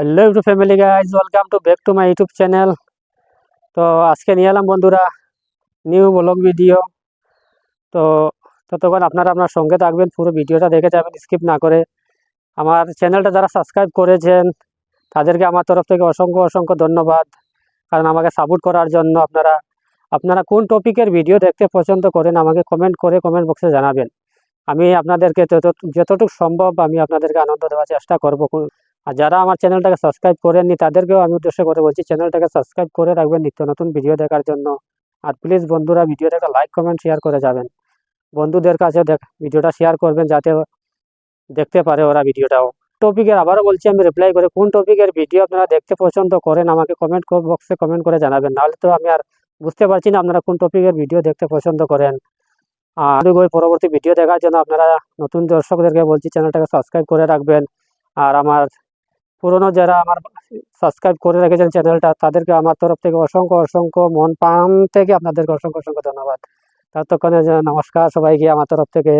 Hello YouTube family guys welcome to back to my YouTube channel তো আজকে নিয়ে এলাম বন্ধুরা নিউ ব্লগ ভিডিও তো ততক্ষণ আপনারা আপনার সঙ্গে থাকবেন, পুরো ভিডিওটা দেখে যাবেন স্কিপ না করে। আমার চ্যানেলটা যারা সাবস্ক্রাইব করেছেন, তাদেরকে আমার তরফ থেকে অসংখ্য অসংখ্য ধন্যবাদ। কারণ আমাকে সাপোর্ট করার জন্য আপনারা আপনারা কোন টপিকের ভিডিও দেখতে পছন্দ করেন, আমাকে কমেন্ট করে কমেন্ট বক্সে জানাবেন। আমি আপনাদেরকে যত, যতটুকু সম্ভব আমি আপনাদেরকে আনন্দ দেওয়ার চেষ্টা করব। আর যারা আমার চ্যানেলটাকে সাবস্ক্রাইব করেননি, তাদেরকেও আমি উদ্দেশ্য করে বলছি, চ্যানেলটাকে সাবস্ক্রাইব করে রাখবেন নিত্য নতুন ভিডিও দেখার জন্য। আর প্লিজ বন্ধুরা ভিডিওটা একটা লাইক কমেন্ট শেয়ার করে যাবেন। বন্ধুদের কাছে ভিডিওটা শেয়ার করবেন যাতে দেখতে পারে ওরা ভিডিওটাও। টপিকের আবারও বলছি, আমি রিপ্লাই করে, কোন টপিকের ভিডিও আপনারা দেখতে পছন্দ করেন, আমাকে কমেন্ট বক্সে কমেন্ট করে জানাবেন। নাহলে তো আমি আর বুঝতে পারছি না আপনারা কোন টপিকের ভিডিও দেখতে পছন্দ করেন। আর ওই পরবর্তী ভিডিও দেখার জন্য আপনারা নতুন দর্শকদেরকে বলছি, চ্যানেলটাকে সাবস্ক্রাইব করে রাখবেন। আর আমার পুরনো যারা আমার সাবস্ক্রাইব করে রেখেছেন চ্যানেলটা তাদেরকে আমার তরফ থেকে অসংখ্য অসংখ্য মন প্রাণ থেকে আপনাদেরকে অসংখ্য অসংখ্য ধন্যবাদ। ততক্ষণে নমস্কার সবাইকে আমার তরফ থেকে